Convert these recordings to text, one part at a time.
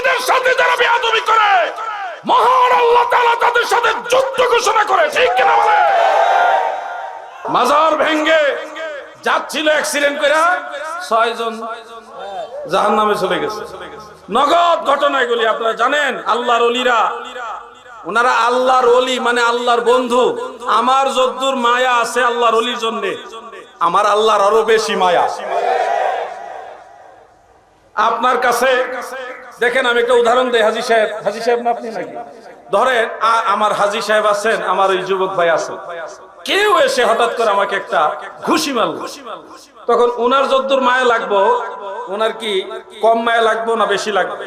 অলিদের সাথে যারা বেয়াদবি করে, মহান আল্লাহ তাআলা তাদের সাথে যুদ্ধ ঘোষণা করে, ঠিক কিনা বলে? মাজার ভেঙ্গে যাচ্ছিল অ্যাক্সিডেন্ট করে ছয়জন জাহান নামে চলে গেছে। নগদ ঘটনা এগুলি আপনারা জানেন, আল্লাহর অলিরা, ওনারা আল্লাহর অলি মানে আল্লাহর বন্ধু। আমার যদ্দুর মায়া আছে আল্লাহর অলির জন্য। আমার আল্লাহর আরও বেশি মায়া। আপনার কাছে, দেখেন আমি একটা উদাহরণ দেই, হাজি সাহেব হাজি সাহেব না আপনি নাকি? ধরেন আমার হাজি সাহেব আছেন, আমার ওই যুবক ভাই আছেন। কেউ এসে হঠাৎ করে আমাকে একটা ঘুষি মারল। তখন ওনার যদ্দুর মায়া লাগবো ওনার কি কম মায়া লাগবো না বেশি লাগবে?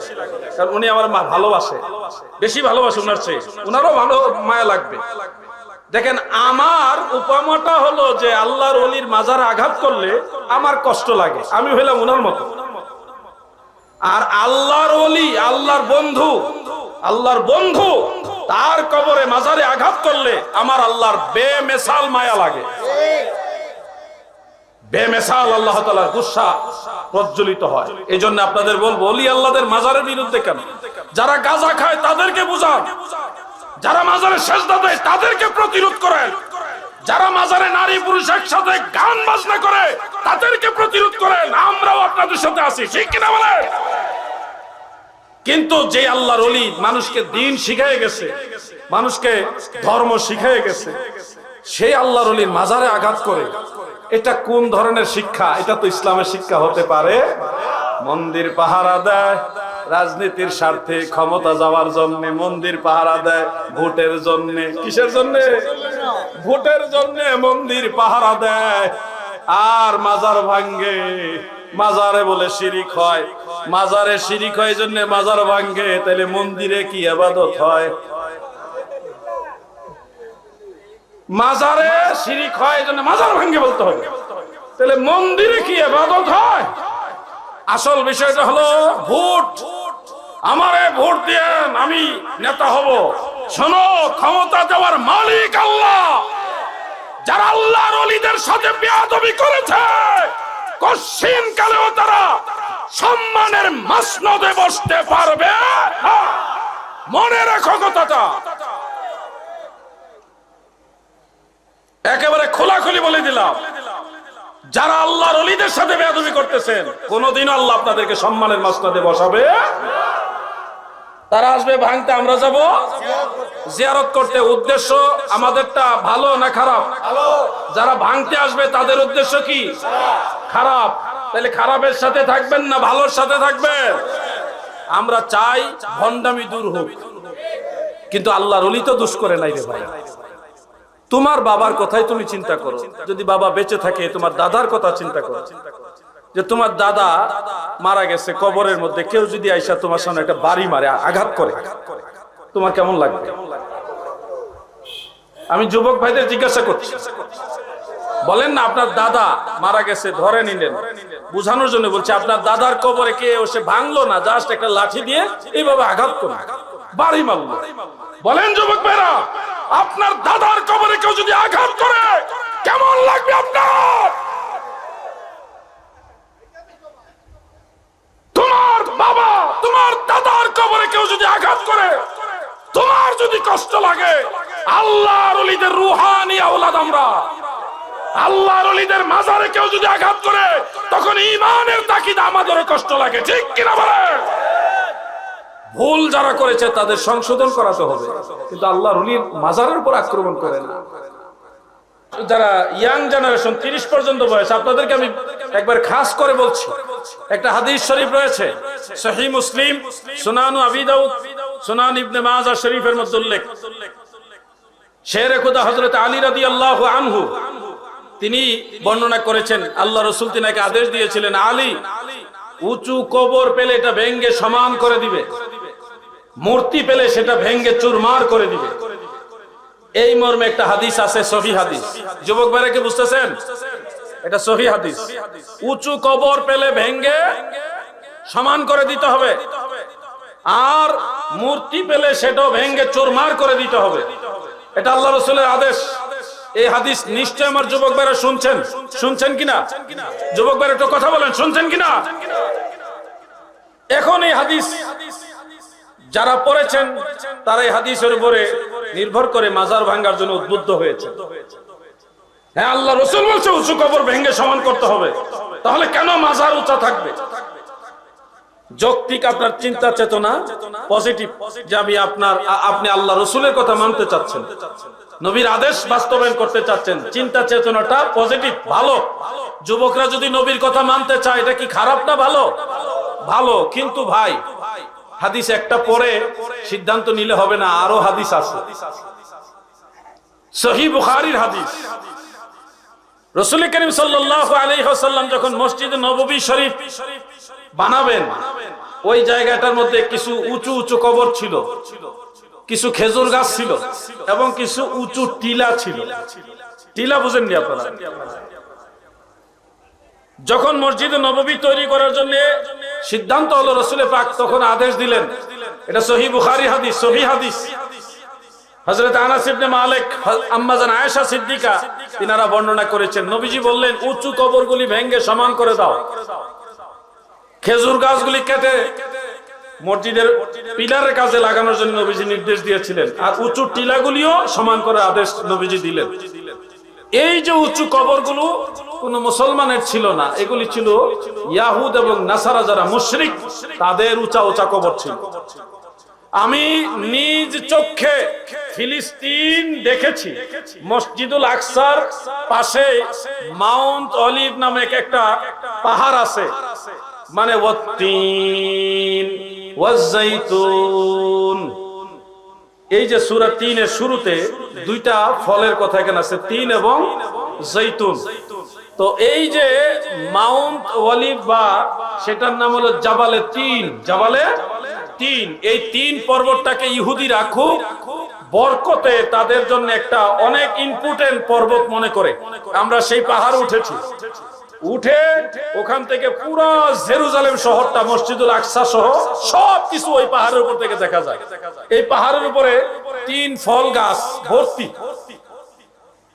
কারণ উনি আমার মা ভালোবাসে। বেশি ভালোবাসে ওনার চেয়ে। ওনারও ভালো মায়া লাগবে। দেখেন, আমার উপমাটা হলো যে আল্লাহর অলির মাজার আঘাত করলে আমার কষ্ট লাগে। আমি হইলাম ওনার মতো। আর আল্লাহর অলি আল্লাহর বন্ধু আল্লাহর বন্ধু, তার কবরে মাজারে আঘাত করলে আমার আল্লাহর বেমেসাল মায়া লাগে। বেমেসাল আল্লাহ তালার গুসা প্রজ্বলিত হয়। এই জন্য আপনাদের বলব অলি আল্লাহদের মাজারের বিরুদ্ধে কেন? যারা গাঁজা খায় তাদেরকে বুঝান। যারা মাজারে সেজদা দেয় তাদেরকে প্রতিরোধ করেন। যারা মাজারে নারী পুরুষ একসাথে গান বাজনা করে, তাদেরকে প্রতিরোধ করেন। আমরাও আপনাদের সাথে আছি। ঠিক কিনা বলেন? কিন্তু যে আল্লাহর অলি মানুষকে দিন শিখাই গেছে, মানুষকে ধর্ম শিখাই গেছে সেই আল্লাহর অলির মাজারে আঘাত করে, এটা কোন ধরনের শিক্ষা? এটা তো ইসলামের শিক্ষা হতে পারে। মন্দির পাহারা দেয় রাজনীতির স্বার্থে ক্ষমতা যাওয়ার জন্য, মন্দির পাহারা দেয় ভোটের জন্য। কিসের জন্য? ভোটের জন্য মন্দির পাহারা দেয়। আর মাজার ভাঙ্গে। মাজারে বলে শিরিক হয়। মাজারে শিরিক হয় জন্য মাজার ভাঙ্গে। তাহলে মন্দিরে কি আবাদত হয়? মাজারে শিরিক হয় জন্য মাজার ভাঙ্গে বলতে হবে। তাহলে মন্দিরে কি আবাদত হয়? আসল বিষয়টা হলো ভোট। আমারে ভোট দেন আমি নেতা হব। শোনো, ক্ষমতা দেওয়ার মালিক আল্লাহ। যারা আল্লাহর অলিদের সাথে বেয়াদবি করেছে কশিন কালেও তারা সম্মানের মাসনদে বসতে পারবে মনে রাখো কথাটা। একেবারে খোলাখুলি বলে দিলাম। যারা আল্লাহর অলিদের সাথে বেয়াদবি করতেছেন কোনদিন আল্লাহ আপনাদেরকে সম্মানের মাসনদে বসাবে তারা আসবে ভাঙতে, আমরা যাব জিয়ারত করতে। উদ্দেশ্য আমাদেরটা ভালো না খারাপ? যারা ভাঙতে আসবে, তাদের উদ্দেশ্য কি? খারাপ। তাহলে খারাপের সাথে থাকবেন না ভালোর সাথে থাকবেন? আমরা চাই ভণ্ডামি দূর হোক। কিন্তু আল্লাহর অলি তো দুষ করে নাই রে ভাই। তোমার বাবার কথাই তুমি চিন্তা করো। যদি বাবা বেঁচে থাকে, তোমার দাদার কথা চিন্তা করো। যে তোমার দাদা মারা গেছে কবরের মধ্যে, কেউ যদি আইসা তোমার সামনে একটা বাড়ি মারে, আঘাত করে। তোমার কেমন লাগবে? আমি যুবক ভাইদের জিজ্ঞাসা করছি। বলেন না, আপনার দাদা মারা গেছে, ধরে নিলেন। বুঝানোর জন্য বলছে, আপনার দাদার কবরে কে এসে ভাঙলো না, জাস্ট একটা লাঠি দিয়ে এইভাবে আঘাত করল। বাড়ি মারলো। বলেন, যুবক ভাইরা, আপনার দাদার কবরে কেউ যদি আঘাত করে, কেমন লাগবে আপনার? তোমার বাবা, তোমার দাদার কবরে কেউ যদি আঘাত করে, তোমার যদি কষ্ট লাগে, আল্লাহর রুহানি আমরা। আল্লাহর অলিদের মাজারে কেউ যদি আঘাত করে, তখন ইমানের তাকিদ আমাদেরও কষ্ট লাগে। ঠিক কিনা বলে ভুল যারা করেছে তাদের সংশোধন করাতে হবে। কিন্তু আল্লাহর অলির মাজারের উপর আক্রমণ করে না। যারা ইয়াং জেনারেশন, তিরিশ পর্যন্ত বয়স, আপনাদেরকে আমি একবার খাস করে বলছি। একটা হাদিস শরীফ রয়েছে সহি মুসলিম, সুনানু আবি দাউদ, সুনান ইবনে মাজা শরীফের মধ্যে উল্লেখ। শেরে খুদা হযরত আলী রাদিয়াল্লাহু আনহু, তিনি বর্ণনা করেছেন আল্লাহ রসুল তিনাকে আদেশ দিয়েছিলেন, আলী, উঁচু কবর পেলে এটা ভেঙ্গে সমান করে দিবে। মূর্তি পেলে সেটা ভেঙ্গে চুরমার করে দিবে। এই মর্মে একটা হাদিস আছে, সহি হাদিস। যুবক ভাইরাকে বুঝতেছেন? এটা সহি হাদিস। উঁচু কবর পেলে ভেঙ্গে সমান করে দিতে হবে। আর মূর্তি পেলে সেটাও ভেঙ্গে চোরমার করে দিতে হবে। এটা আল্লাহ রসুলের আদেশ। এই হাদিস নিশ্চয় আমার যুবক ভাইরা শুনছেন। শুনছেন কিনা? যুবক ভাইরা একটু কথা বলেন, শুনছেন কিনা? এখন এই হাদিস যারা পড়েছেন, তারা এই হাদিসের উপরে নির্ভর করে মাজার ভাঙ্গার জন্য উদ্বুদ্ধ হয়েছে। হ্যাঁ আল্লাহ রসুল বলছে, উঁচু কবর ভেঙ্গে সমান করতে হবে। তাহলে কেন মাজার উঁচা থাকবে? যৌক্তিক আপনার চিন্তা চেতনা পজিটিভ, যে আমি আপনার আপনি আল্লাহ রসুলের কথা মানতে চাচ্ছেন। নবীর আদেশ বাস্তবায়ন করতে চাচ্ছেন। চিন্তা চেতনাটা পজিটিভ, ভালো। যুবকরা যদি নবীর কথা মানতে চায়, এটা কি খারাপ না ভালো? ভালো, কিন্তু ভাই হাদিস একটা পরে সিদ্ধান্ত নিলে হবে না, আরও হাদিস আছে। হাদিস। ওয়াসাল্লাম যখন শরীফ বানাবেন, ওই জায়গাটার মধ্যে কিছু উঁচু উঁচু কবর ছিল, কিছু খেজুর গাছ ছিল এবং কিছু উঁচু টিলা ছিল। টিলা বুঝেননি আপনারা? যখন মসজিদে নববী তৈরি করার জন্য সিদ্ধান্ত হলো রসুলের পাক তখন আদেশ দিলেন। এটা সহি বুখারি হাদিস, সহি হাদিস। হযরত আনাস মালিক, আম্মাজান আয়েশা সিদ্দিকা, তিনারা বর্ণনা করেছেন। নবীজি বললেন, উঁচু কবরগুলি ভেঙ্গে সমান করে দাও। খেজুর গাছগুলি কেটে মসজিদের পিলারের কাজে লাগানোর জন্য নবীজি নির্দেশ দিয়েছিলেন। আর উঁচু টিলাগুলিও সমান করে আদেশ নবীজি দিলেন। এই যে উঁচু কবরগুলো কোন মুসলমানের ছিল না। এগুলি ছিল ইয়াহুদ এবং নাসারা যারা মুশরিক, তাদের উঁচা উঁচা কবর ছিল। আমি নিজ চোখে ফিলিস্তিন দেখেছি। মসজিদুল আকসার পাশে মাউন্ট অলিভ নামে একটা পাহাড় আছে। মানে এই যে সূরা তিনের শুরুতে দুইটা ফলের কথা এখানে আছে, তিন এবং জৈতুন। তো এই যে মাউন্ট অলিভ বা সেটার নাম হলো জাবালে তিন জাবালে তিন। এই তিন পর্বতটাকে ইহুদি রাখুক, বরকতে তাদের জন্য একটা অনেক ইম্পর্টেন্ট পর্বত মনে করে। আমরা সেই পাহাড় উঠেছি। উঠে ওখান থেকে পুরো জেরুজালেম শহরটা, মসজিদুল আকসা সহ সব কিছু ওই পাহাড়ের উপর থেকে দেখা যায়। এই পাহাড়ের উপরে তিন ফল গাছ ভর্তি।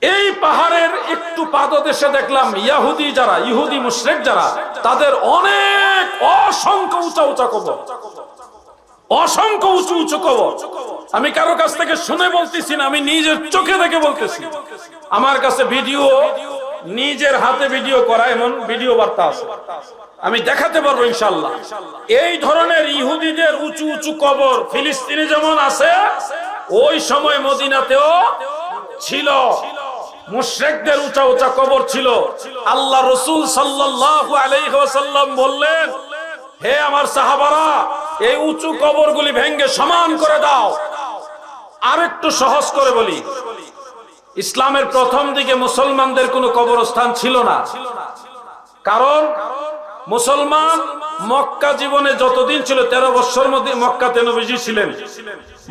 এই পাহাড়ের একটু পাদদেশে দেখলাম ইয়াহুদি যারা, ইহুদি মুশরিক যারা, তাদের অনেক অসংখ্য উঁচা উঁচা কবর। অসংখ্য উঁচু উঁচু কবর। আমি কারও কাছ থেকে শুনে বলতেছি না, আমি নিজের চোখে দেখে বলতেছি। আমার কাছে ভিডিও, নিজের হাতে ভিডিও করা এমন ভিডিও বার্তা আছে। আমি দেখাতে পারব ইনশাল্লাহ এই ধরনের ইহুদিদের উঁচু উঁচু কবর ফিলিস্তিনে যেমন আছে, ওই সময় মদিনাতেও ছিল। মুশরিকদের উঁচা উঁচা কবর ছিল। আল্লাহ রসুল সাল্লাল্লাহু আলাইহি ওয়াসাল্লাম বললেন, হে আমার সাহাবারা, এই উঁচু কবরগুলি ভেঙ্গে সমান করে দাও। আরেকটু সহজ করে বলি, ইসলামের প্রথম দিকে মুসলমানদের কোনো কবরস্থান ছিল না। কারণ মুসলমান মক্কা জীবনে যতদিন ছিল, তেরো বছর মধ্যে মক্কাতে নবীজি ছিলেন।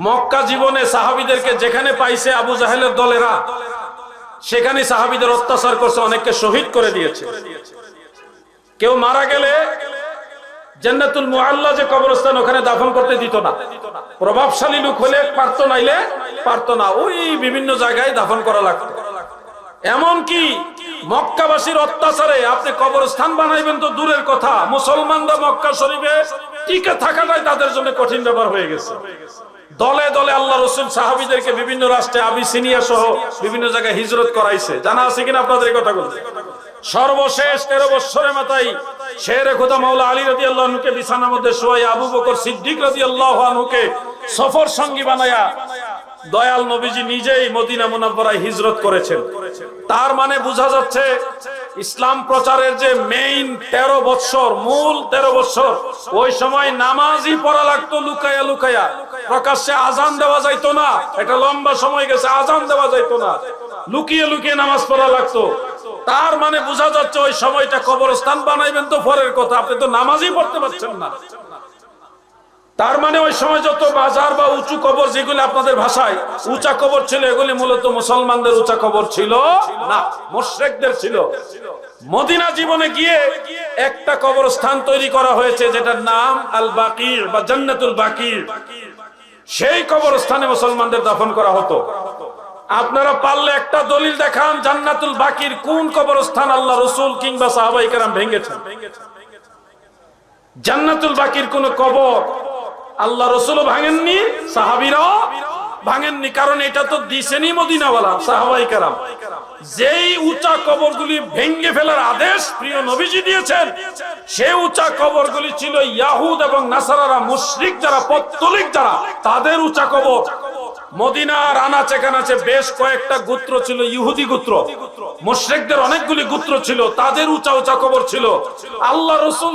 মক্কা জীবনে সাহাবিদেরকে যেখানে পাইছে আবু জাহেলের দলেরা সেখানে সাহাবিদের অত্যাচার করছে, অনেককে শহীদ করে দিয়েছে। কেউ মারা গেলে মুআল্লা যে কবরস্থান ওখানে দাফন করতে দিত না। প্রভাবশালী লোক হলে পারতো নাইলে পারতো না। ওই বিভিন্ন জায়গায় দাফন করা লাগতো। এমন কি মক্কাবাসীর অত্যাচারে আপনি কবরস্থান বানাইবেন তো দূরের কথা। মুসলমানরা মক্কা শরীফে টিকে থাকাটাই তাদের জন্য কঠিন ব্যাপার হয়ে গেছে। দলে দলে আল্লাহ রসুল সাহাবিদেরকে বিভিন্ন রাষ্ট্রে আবিসিনিয়া সহ বিভিন্ন জায়গায় হিজরত করাইছে। জানা আছে কিনা আপনাদের এই কথাগুলো? সর্বশেষ তেরো বৎসরের মাথায় শের খোদা মাওলা আলী রদি আল্লাহকে বিছানার মধ্যে শোয়াই আবু বকর সিদ্দিক রদি আল্লাহকে সফর সঙ্গী বানায়া দয়াল নবীজি নিজেই মদিনা মুনাব্বরায় হিজরত করেছেন। তার মানে বোঝা যাচ্ছে ইসলাম প্রচারের যে মেইন তেরো বৎসর, মূল তেরো বৎসর, ওই সময় নামাজই পড়া লাগতো লুকাইয়া লুকাইয়া। প্রকাশ্যে আজান দেওয়া যাইতো না, এটা লম্বা সময় গেছে, আজান দেওয়া যাইতো না। লুকিয়ে লুকিয়ে নামাজ পড়া লাগতো। তার মানে বোঝা যাচ্ছে ওই সময়টা কবরস্থান বানাইবেন তো পরের কথা, আপনি তো নামাজই পড়তে পারছেন না। তার মানে ওই সময় যত বাজার বা উঁচু কবর যেগুলি আপনাদের ভাষায়, উঁচা কবর ছিল, এগুলি মূলত মুসলমানদের উঁচা কবর ছিল না মোশেকদের ছিল। মদিনা জীবনে গিয়ে একটা কবরস্থান তৈরি করা হয়েছে যেটার নাম আল বাকির বা জান্নাতুল বাকির। সেই কবরস্থানে মুসলমানদের দাফন করা হতো। আপনারা পারলে একটা দলিল দেখান, জান্নাতুল বাকির কোন কবরস্থান আল্লাহ রসুল কিংবা সাহাবাই কারাম ভেঙেছেন? জান্নাতুল বাকির কোন কবর আল্লাহ রসুল ভাঙেননি, সাহাবিরাও ভাঙেননি। কারণ এটা তো দিছেনি মদিনাওয়ালা, সাহাবাই কারাম। যেই উঁচা কবরগুলি ভেঙ্গে ফেলার আদেশ প্রিয় নবীজি দিয়েছেন সে উঁচা কবর গুলি ছিল ইয়াহুদ এবং নাসারারা মুশরিক যারা, পত্তলিক যারা, তাদের উঁচা কবর। মদিনার আনাচে কানাচে বেশ কয়েকটা গোত্র ছিল, ইহুদি অনেকগুলি ছিল, তাদের উঁচা উঁচা কবর ছিল। আল্লাহ রসুল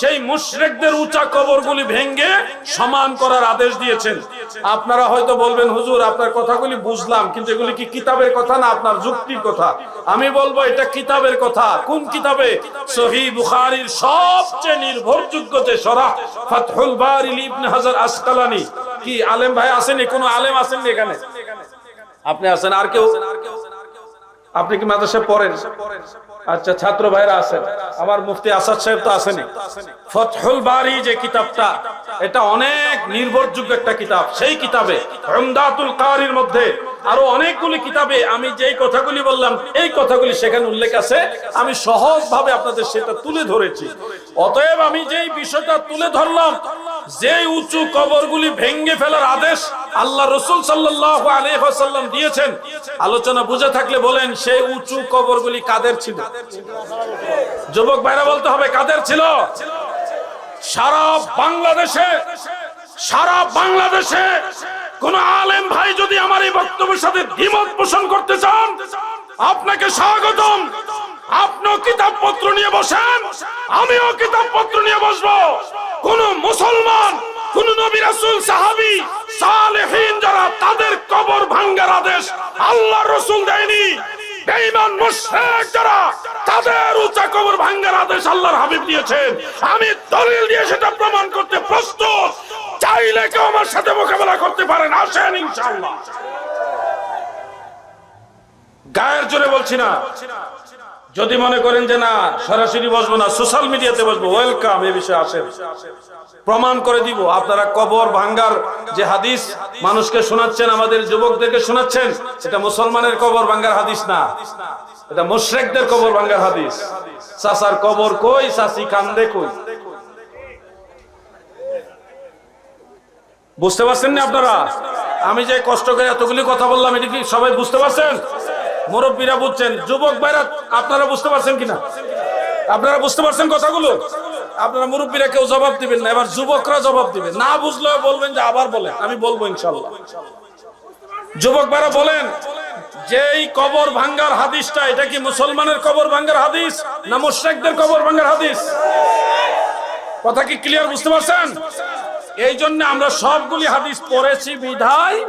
সেই উঁচা কবরগুলি সমান করার আদেশ দিয়েছেন। আপনারা হয়তো বলবেন, হুজুর, আপনার কথাগুলি বুঝলাম, কিন্তু এগুলি কি কিতাবের কথা না আপনার যুক্তির কথা? আমি বলব, এটা কিতাবের কথা। কোন কিতাবে? সবচেয়ে নির্ভরযোগ্য যে সরাহ, ফাতহুল ইবনে হাজার আসকালানি। কি আলেম ভাই আসেনি? কোনো আলেম আসেননি এখানে? আপনি আসেন আর কেউ? আপনি কি মাদ্রাসে পড়েন? আচ্ছা ছাত্র ভাইরা আছেন। আমার মুফতি আসাদ সাহেব তো আসেনি। ফতহুল বারি যে কিতাবটা, এটা অনেক নির্ভরযোগ্য একটা কিতাব। সেই কিতাবে রমদাতুল কারির মধ্যে আরও অনেকগুলি কিতাবে আমি যেই কথাগুলি বললাম, এই কথাগুলি সেখানে উল্লেখ আছে। আমি সহজভাবে আপনাদের সেটা তুলে ধরেছি। অতএব আমি যেই বিষয়টা তুলে ধরলাম যে উঁচু কবরগুলি ভেঙ্গে ফেলার আদেশ আল্লাহ রসুল সাল্লাহ আলহাম দিয়েছেন, আলোচনা বুঝে থাকলে বলেন, সেই উঁচু কবরগুলি কাদের ছিল? যুবক ভাইরা বলতে হবে, কাদের ছিল? সারা বাংলাদেশে সারা বাংলাদেশে কোন আলেম ভাই যদি আমার এই বক্তব্যের সাথে দ্বিমত পোষণ করতে চান, আপনাকে স্বাগতম। আপনিও কিতাব পত্র নিয়ে বসেন, আমিও কিতাব পত্র নিয়ে বসবো। কোন মুসলমান, কোন নবী রাসূল, সাহাবী, সালেহীন যারা তাদের কবর ভাঙ্গার আদেশ আল্লাহ রসুল দেয়নি, বেঈমান মুশরিক যারা তাদের উঁচা কবর ভাঙ্গার আদেশ আল্লাহর হাবিব দিয়েছেন। আমি দলিল দিয়ে সেটা প্রমাণ করতে প্রস্তুত। চাইলে কেউ আমার সাথে মোকাবেলা করতে পারেন আসেন ইনশাআল্লাহ। গায়ের জোরে বলছি না। যদি মনে করেন যে না, সরাসরি বসবো না সোশ্যাল মিডিয়াতে বসবো ওয়েলকাম এ বিষয়ে আসেন। প্রমাণ করে দিব, আপনারা কবর ভাঙ্গার যে হাদিস মানুষকে শোনাচ্ছেন, আমাদের যুবকদেরকে শোনাচ্ছেন, এটা মুসলমানের কবর ভাঙ্গার হাদিস না। এটা মুশরেকদের কবর ভাঙ্গার হাদিস। চাচার কবর কই? চাচি কান্দে কই? বুঝতে পারছেন না আপনারা? আমি যে কষ্ট করে এতগুলি কথা বললাম, এটা কি সবাই বুঝতে পারছেন? মুরব্বীরা বুঝছেন। যুবক ভাইরা, আপনারা বুঝতে পারছেন কিনা? আপনারা বুঝতে পারছেন কথাগুলো? আপনারা মুরব্বীরা কেউ জবাব দিবেন না। এবার যুবকরা জবাব দিবে। না বুঝলেও বলবেন যে আবার বলেন আমি বলব ইনশাল্লাহ। যুবক ভাইরা বলেন যে এই কবর ভাঙ্গার হাদিসটা, এটা কি মুসলমানের কবর ভাঙ্গার হাদিস না মুশরিকদের কবর ভাঙ্গার হাদিস? কথা কি ক্লিয়ার বুঝতে পারছেন? এই জন্য আমরা সবগুলি হাদিস পড়েছি, বিধায়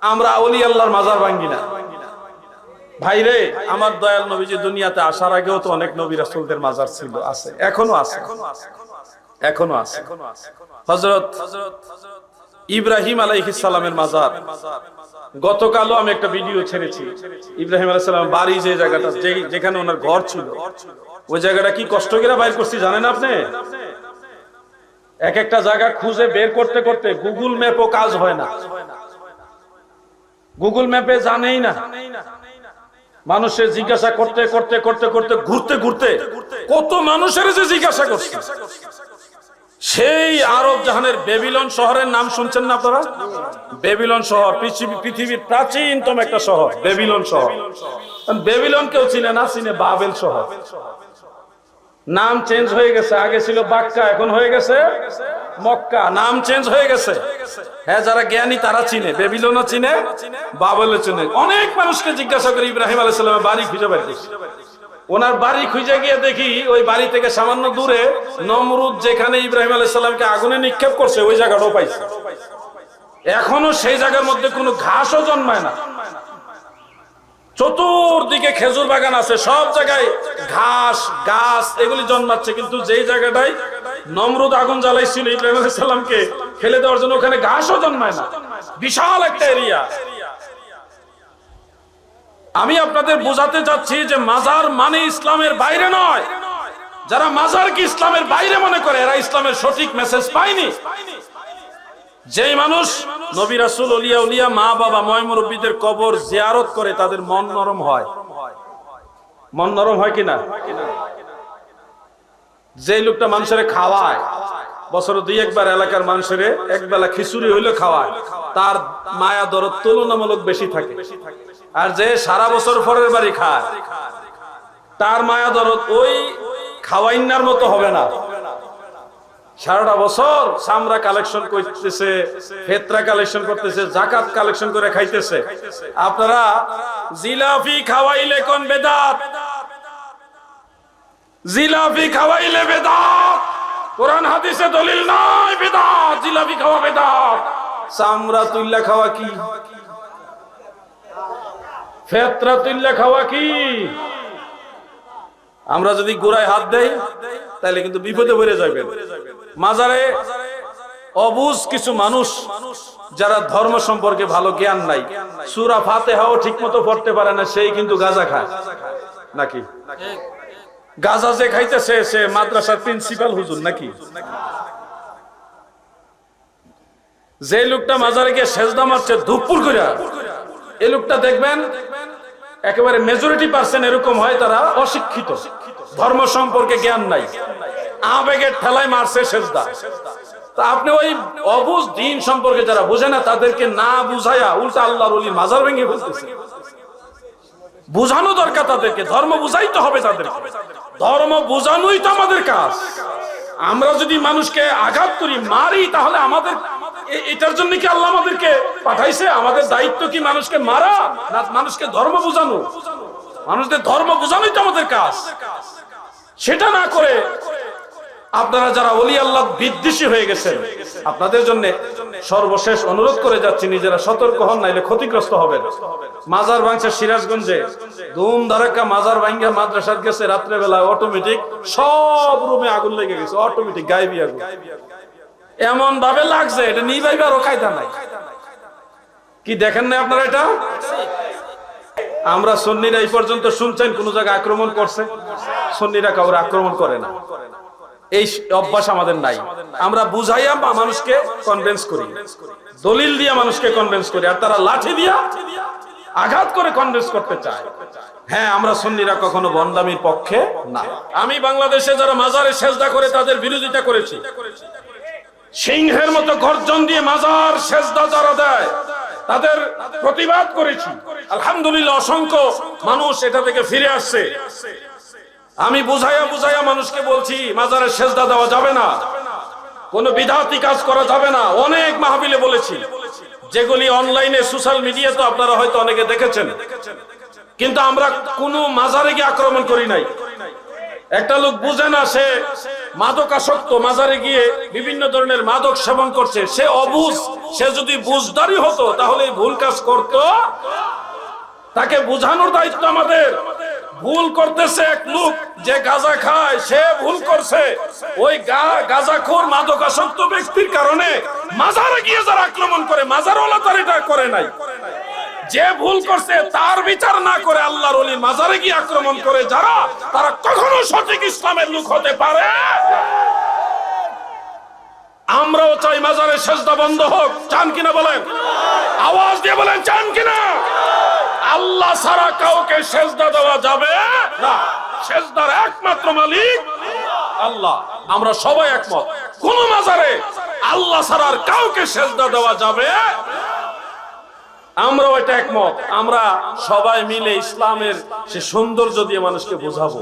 আমরা অলি আল্লাহর মাজার ভাঙ্গি না। ভাই রে আমার দয়াল নবীজি দুনিয়াতে আসার আগেও তো অনেক নবী রাসূলদের মাজার ছিল, আছে, এখনও আছে। এখনও আছে। হযরত ইব্রাহিম আলাইহিস সালামের মাজার। গতকালও আমি একটা ভিডিও ছেড়েছি। ইব্রাহিম আলাইহিস সালাম বাড়ি যে জায়গাটা, যে- যেখানে ওনার ঘর ছিল, ওই জায়গাটা কি কষ্ট করে বাইর করছি জানেন আপনি? এক একটা জায়গা খুঁজে বের করতে করতে গুগল ম্যাপও কাজ হয় না। গুগল ম্যাপে জানেই না। মানুষের জিজ্ঞাসা করতে করতে করতে করতে ঘুরতে ঘুরতে কত মানুষের যে জিজ্ঞাসা করছে। সেই আরব জাহানের বেবিলন শহরের নাম শুনছেন না আপনারা? বেবিলন শহর, পৃথিবী পৃথিবীর প্রাচীনতম একটা শহর, বেবিলন শহর। বেবিলন কেউ চিনে না, চিনে বাবেল শহর। নাম চেঞ্জ হয়ে গেছে, আগে ছিল বাক্কা, এখন হয়ে গেছে মক্কা। নাম চেঞ্জ হয়ে গেছে। হ্যাঁ যারা জ্ঞানী তারা চিনে, বেবিলনও চিনে, বাবলও চিনে। অনেক মানুষকে জিজ্ঞাসা করে, ইব্রাহিম আলাইহিস সালামের বাড়ি খুঁজে বের ওনার বাড়ি খুঁজে গিয়ে দেখি, ওই বাড়ি থেকে সামান্য দূরে নমরুদ যেখানে ইব্রাহিম আলাইসাল্লামকে আগুনে নিক্ষেপ করছে, ওই জায়গাটাও পাইছে। এখনও সেই জায়গার মধ্যে কোনো ঘাসও জন্মায় না। চতুর্দিকে খেজুর বাগান আছে, সব জায়গায় ঘাস, গাছ, এগুলি জন্মাচ্ছে, কিন্তু যেই জায়গাটায় নমরুদ আগুন জ্বালাইছিল ইব্রাহিম সালামকে ফেলে দেওয়ার জন্য, ওখানে ঘাসও জন্মায় না। বিশাল একটা এরিয়া আমি আপনাদের বোঝাতে চাচ্ছি যে মাজার মানে ইসলামের বাইরে নয়। যারা মাজার কি ইসলামের বাইরে মনে করে, এরা ইসলামের সঠিক মেসেজ পায়নি। যেই মানুষ নবী রাসূল ওলিয়া উলিয়া মা বাবা ময় মুরব্বীদের কবর জিয়ারত করে তাদের মন নরম হয়। মন নরম হয় কিনা? যে লোকটা মানুষের খাওয়ায়, বছরে দুই একবার এলাকার মানুষের একবেলা খিচুড়ি হইলে খাওয়ায়, তার মায়া দরদ তুলনামূলক বেশি থাকে। আর যে সারা বছর পরের বাড়ি খায়, তার মায়া দরদ ওই খাওয়াইনার মতো হবে না। সারাটা বছর সামরা কালেকশন করতেছে, ফেতরা কালেকশন করতেছে, জাকাত কালেকশন করে খাইতেছে। আপনারা জিলাপি খাওয়াইলে কোন বেদাত? জিলাপি খাওয়াইলে বেদাত। কোরআন হাদিসে দলিল নাই, বেদাত। জিলাপি খাওয়া বেদাত। চামড়া তুল্লা খাওয়া কি? ফেতরা তুল্লা খাওয়া কি? আমরা যদি গোড়ায় হাত দেই, তাহলে কিন্তু বিপদে পড়ে যাবেন। মাজারে অবুজ কিছু মানুষ যারা ধর্ম সম্পর্কে ভালো জ্ঞান নাই। সুরা ফাতেহাও ঠিক মতো পড়তে পারে না, সেই কিন্তু গাজা খায়। নাকি? গাজা যে খাইতেছে, সে মাদ্রাসার প্রিন্সিপাল হুজুর নাকি? যে লোকটা মাজারে গিয়ে সেজদা মারছে ধুপুর করে এই লোকটা দেখবেন একেবারে মেজরিটি পার্সেন্ট এরকম হয় তারা অশিক্ষিত। ধর্ম সম্পর্কে জ্ঞান নাই। আবেগের ঠেলায় মারছে সেজদা। তা আপনি ওই অবুজ দিন সম্পর্কে যারা বোঝে না, তাদেরকে না বুঝাইয়া উল্টা আল্লাহর অলির মাজার ভেঙে ফেলতেছে। বুঝানো দরকার তাদেরকে। ধর্ম বুঝাইতে হবে তাদেরকে। ধর্ম বুঝানোই তো আমাদের কাজ। আমরা যদি মানুষকে আঘাত করি, মারি, তাহলে আমাদের এটার জন্য কি আল্লাহ আমাদেরকে পাঠাইছে? আমাদের দায়িত্ব কি মানুষকে মারা, না মানুষকে ধর্ম বোঝানো? মানুষদের ধর্ম বোঝানোই তো আমাদের কাজ। সেটা না করে আপনারা যারা অলি আল্লাহ বিদ্বেষী হয়ে গেছেন, আপনাদের জন্য সর্বশেষ অনুরোধ করে যাচ্ছি, নিজেরা সতর্ক হন, নাইলে ক্ষতিগ্রস্ত হবেন। মাজার ভাঙছে সিরাজগঞ্জে। ধুম ধারাক্কা মাজার ভাঙ্গা মাদ্রাসার গেছে রাত্রেবেলা অটোমেটিক সব রুমে আগুন লেগে গেছে অটোমেটিক গাইবি আগুন। এমন ভাবে লাগছে, এটা নিবাইবারও কায়দা নাই। কি দেখেন না আপনারা এটা? আমরা সন্নিরা এই পর্যন্ত শুনছেন, কোন জায়গায় আক্রমণ করছে। সন্নিরা কাউরে আক্রমণ করে না। এই অভ্যাস আমাদের নাই। আমরা বুঝাইয়া বা মানুষকে কনভিন্স করি। দলিল দিয়া মানুষকে কনভিন্স করি। আর তারা লাঠি দিয়া আঘাত করে কনভিন্স করতে চায়। হ্যাঁ আমরা সুন্নিরা কখনো বন্দামির পক্ষে না। আমি বাংলাদেশে যারা মাজারে সেজদা করে তাদের বিরোধিতা করেছি। সিংহের মতো গর্জন দিয়ে মাজার সেজদা যারা দেয়, তাদের প্রতিবাদ করেছি। আলহামদুলিল্লাহ, অসংখ্য মানুষ এটা থেকে ফিরে আসছে। আমি বুঝাইয়া বুঝাইয়া মানুষকে বলছি মাজারে সেজদা দেওয়া যাবে না। কোন বিধাতি কাজ করা যাবে না। অনেক মাহবিলে বলেছি। যেগুলি অনলাইনে, সোশ্যাল মিডিয়া তো আপনারা হয়তো অনেকে দেখেছেন। কিন্তু আমরা কোনো মাজারে গিয়ে আক্রমণ করি নাই। একটা লোক বুঝে না, সে মাদক আসক্ত মাজারে গিয়ে বিভিন্ন ধরনের মাদক সেবন করছে। সে অবুঝ সে যদি বুঝদারি হতো, তাহলে ভুল কাজ করত। তাকে বোঝানোর দায়িত্ব আমাদের। ভুল করতেছে এক লোক যে গাঁজা খায়, সে ভুল করছে। ওই গাঁজাখোর মাদক আসক্ত ব্যক্তির কারণে মাজারে গিয়ে যারা আক্রমণ করে, মাজারওয়ালা তার এটা করে নাই। যে ভুল করছে, তার বিচার না করে আল্লাহর অলির মাজারে গিয়ে আক্রমণ করে, যারা, তারা কখনো সঠিক ইসলামের লোক হতে পারে। আমরাও চাই মাজারে সেজদা বন্ধ হোক। চান কিনা বলেন? আওয়াজ দিয়ে বলেন, চান কিনা? আল্লাহ ছাড়া কাউকে সেজদা দেওয়া যাবে না। সেজদার একমাত্র মালিক আল্লাহ। আমরা সবাই একমত। কোন মাজারে আল্লাহ ছাড়া আর কাউকে সেজদা দেওয়া যাবে আমরাও এটা একমত। আমরা সবাই মিলে ইসলামের সে সৌন্দর্য দিয়ে মানুষকে বোঝাবো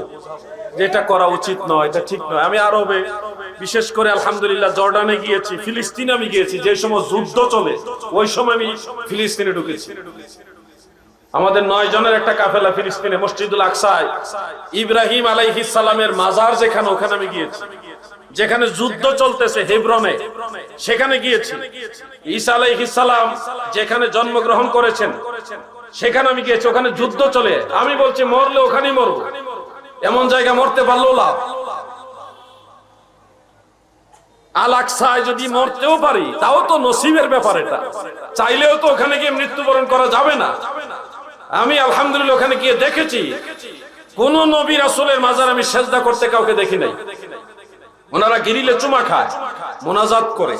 যে এটা করা উচিত নয়, এটা ঠিক নয়। আমি আরবে বিশেষ করে আলহামদুলিল্লাহ জর্ডানে গিয়েছি, ফিলিস্তিনে আমি গিয়েছি, যে সময় যুদ্ধ চলে, ওই সময় আমি ফিলিস্তিনে ঢুকেছি। আমাদের নয় জনের একটা কাফেলা ফিলিস্তিনে মসজিদুল আকসায়। ইব্রাহিম আলাইহিস সালামের মাজার যেখানে, ওখানে আমি গিয়েছি। যেখানে যুদ্ধ চলতেছে হেব্রনে, সেখানে গিয়েছি। ঈসা আলাইহিস সালাম যেখানে জন্মগ্রহণ করেছেন, সেখানে আমি গিয়েছি। ওখানে যুদ্ধ চলে। আমি বলছি, মরলে ওখানেই মরবো। এমন জায়গা মরতে পারল লাভ। আল আকসায় যদি মরতেও পারি, তাও তো নসিবের ব্যাপার এটা। চাইলেও তো ওখানে গিয়ে মৃত্যুবরণ করা যাবে না। আমি আলহামদুলিল্লাহ ওখানে গিয়ে দেখেছি, কোন নবী রাসূলের মাজার আমি সেজদা করতে কাউকে দেখি নাই। ওনারা গিরিলে চুমা খায়, মোনাজাত করে,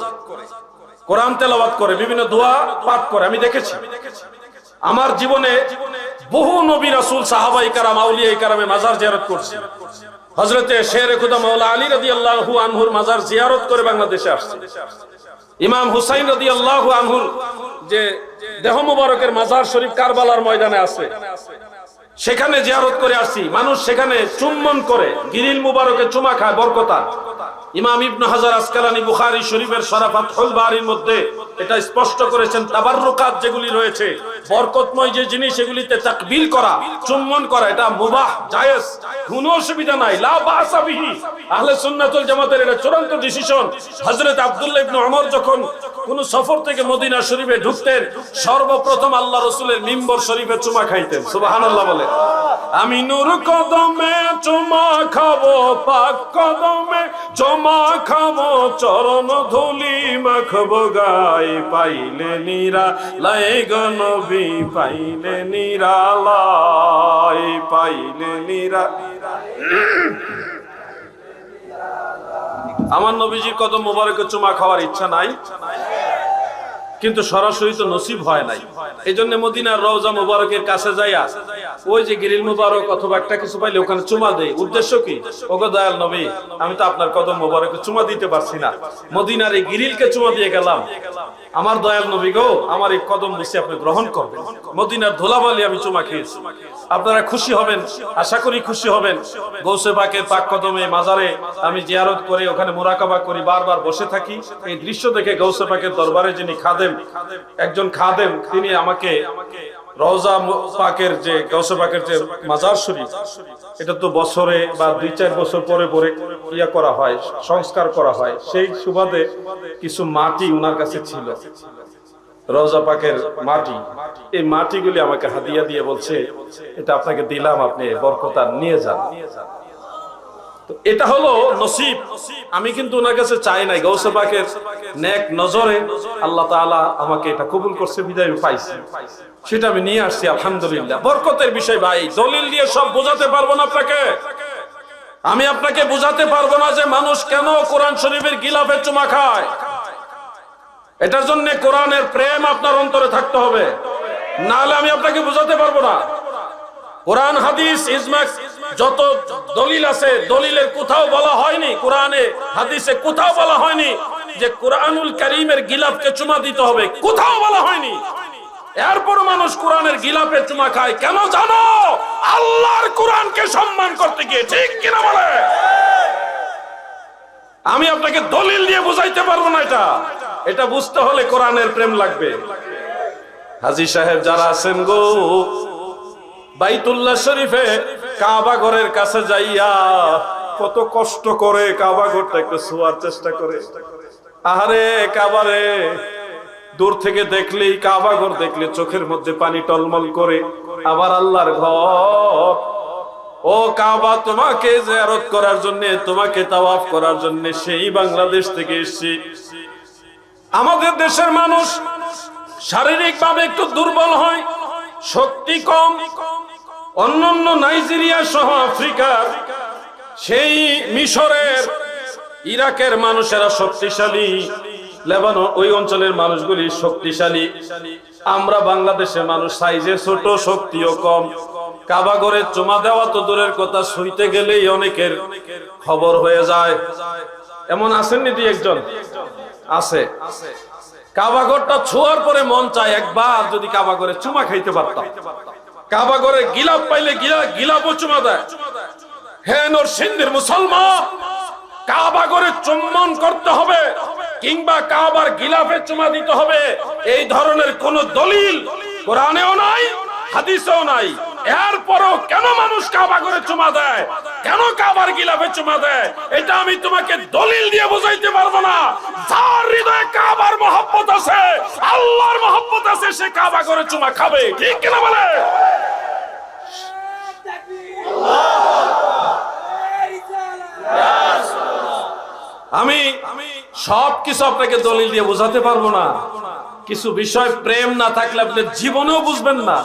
কোরআন তেলাওয়াত করে, বিভিন্ন দোয়া পাঠ করে, আমি দেখেছি। আমার জীবনে বহু নবী রাসূল, সাহাবাই কারাম, আউলিয়া কারামে মাজার জিয়ারত করছি। হজরতে শের খুদা মৌলা আলী রদি আল্লাহু আনহুর মাজার জিয়ারত করে বাংলাদেশে আসছে। ইমাম হুসাইন রদি আল্লাহ আনহুর যে দেহ মুবারকের মাজার শরীফ কারবালার ময়দানে আছে। সেখানে জিয়ারত করে আসছি। মানুষ সেখানে চুম্বন করে। গিরিল মুবারকে চুমা খায়, বরকতা। ইমাম ইবনে হাজার আসকালানি বুখারী শরীফের শরাফাত হুল বারির মধ্যে এটা স্পষ্ট করেছেন, তাবাররুকাত যেগুলি রয়েছে, বরকতময় যে জিনিস এগুলিতে তাকবিল করা, চুম্বন করা, এটা মুবাহ, জায়েজ, কোনো অসুবিধা নাই। লা বাসা বিহি। আহলে সুন্নাতুল জামাতের এটা চূড়ান্ত ডিসিশন হযরত আব্দুল্লাহ ইবনে ওমর যখন কোন সফর থেকে মদিনা শরীফে ঢুকতেন, সর্বপ্রথম আল্লাহ রসুলের মিম্বর শরীফে চুমা খাইতেন, সুবহানাল্লাহ বলে। আমি নূর কদমে চুমা খাব, পাক কদমে চুমা খাব, চরণ ধুলি মাখবো, গাই পাইলে নিরা, লাই গনবি পাইলে নিরা, লাই পাইলে নিরা। আমার নবীজির কদম মোবারকে চুমা খাওয়ার ইচ্ছা নাই, কিন্তু সরাসরি তো নসিব হয় নাই। এই জন্য মদিনার রওজা মুবারকের কাছে যাইয়া ওই যে গিরিল মুবারক অথবা একটা কিছু পাইলে ওখানে চুমা দেয়। উদ্দেশ্য কি? ওগো দয়াল নবী, আমি তো আপনার কদম মুবারকে চুমা দিতে পারছি না। মদিনার এই গিরিলকে চুমা দিয়ে গেলাম। আমার দয়াল নবী গো, আমার এই কদম বুঝি আপনি গ্রহণ করবেন। মদিনার ধুলাবালি আমি চুমা খেয়েছি। আপনারা খুশি হবেন, আশা করি খুশি হবেন। গৌসে পাকের পাক কদমে মাজারে আমি জিয়ারত করে ওখানে মোরাকাবা করি, বারবার বসে থাকি। এই দৃশ্য দেখে গৌসে পাকের দরবারে যিনি খাদেম, একজন খাদেম, তিনি আমাকে রওজা পাকের যে গৌসে পাকের যে মাজার শরীফ, এটা তো বছরে বা দুই চার বছর পরে পরে ইয়া করা হয়, সংস্কার করা হয়। সেই সুবাদে কিছু মাটি উনার কাছে ছিল। রওজা পাকের মাটি। এই মাটিগুলি আমাকে হাদিয়া দিয়ে বলছে, এটা আপনাকে দিলাম, আপনি বরকতা নিয়ে যান। এটা হলো নসিব। আমি কিন্তু ওনার কাছে চাই নাই। গৌসে পাকের নেক নজরে আল্লাহ তাআলা আমাকে এটা কবুল করছে, বিদায় পাইছি। সেটা আমি নিয়ে আসছি, আলহামদুলিল্লাহ। বরকতের বিষয় ভাই, দলিল দিয়ে সব বোঝাতে পারব না আপনাকে? আমি আপনাকে বোঝাতে পারব না যে মানুষ কেন কোরআন শরীফের গিলাফে চুমা খায়। এটার জন্য কোরআনের প্রেম আপনার অন্তরে থাকতে হবে। নাহলে আমি আপনাকে বোঝাতে পারব না। কোরআন, হাদিস, ইজমাক, যত দলিল আছে, দলিলের কোথাও বলা হয়নি কোরআনে, হাদিসে কোথাও বলা হয়নি যে কোরআনুল করিমের গিলাফকে চুমা দিতে হবে। কোথাও বলা হয়নি। এরপর মানুষ কোরআনের গিলাফে চুমা খায়। কেন জানো? আল্লাহর কোরআনকে সম্মান করতে গিয়ে, ঠিক কিনা বলে? আমি আপনাকে দলিল দিয়ে বুঝাইতে পারব না এটা। এটা বুঝতে হলে কোরআনের প্রেম লাগবে। হাজি সাহেব যারা আছেন গো, বাইতুল্লাহ শরীফে কাবা ঘরের কাছে যাইয়া কত কষ্ট করে কাবা ঘরটা একটু শোয়ার চেষ্টা করে। আহারে, কাবারে। দূর থেকে দেখলেই কাবা ঘর দেখলে চোখের মধ্যে পানি টলমল করে। আবার আল্লাহর ঘর। ও কাবা, তোমাকে জিয়ারত করার জন্য, তোমাকে তাওয়াফ করার জন্য সেই বাংলাদেশ থেকে এসেছি। আমাদের দেশের মানুষ শারীরিক ভাবে একটু দুর্বল হয়, শক্তি কম। অন্যান্য নাইজেরিয়া সহ আফ্রিকার সেই মিশরের, ইরাকের মানুষেরা শক্তিশালী। লেবানন, ওই অঞ্চলের মানুষগুলি শক্তিশালী। আমরা বাংলাদেশের মানুষ, সাইজে ছোট, শক্তিও কম। কাবাগরে চুমা দেওয়া তো দূরের কথা, শুইতে গেলেই অনেকের খবর হয়ে যায়। এমন আসেননি দুই একজন? আছে। কাবাগরটা ছোঁয়ার পরে মন চায় একবার যদি কাবাগরে চুমা খাইতে পারতাম। কাবাগরে গিলাপ পাইলে গিলা গিলাপও চুমা দেয়। হে নোর সিন্ধের মুসলমান কাবাগরে চুম্বন করতে হবে। কিংবা কাবার গিলাফে চুমা দিতে হবে। এই ধরনের কোন দলিল কোরআনেও নাই, হাদিসেও নাই। এরপরও কেন মানুষ কাবা করে চুমা দেয়? কেন কাবার গিলাফে চুমা দেয়? এটা আমি তোমাকে দলিল দিয়ে বোঝাইতে পারব না। যার হৃদয়ে কাবার মহব্বত আছে, আল্লাহর মহব্বত আছে, সে কাবা করে চুমা খাবে। ঠিক কিনা বলে? আমি সব কিছু আপনাকে দলিল দিয়ে বোঝাতে পারব না। কিছু বিষয় প্রেম না থাকলে আপনি জীবনেও বুঝবেন না।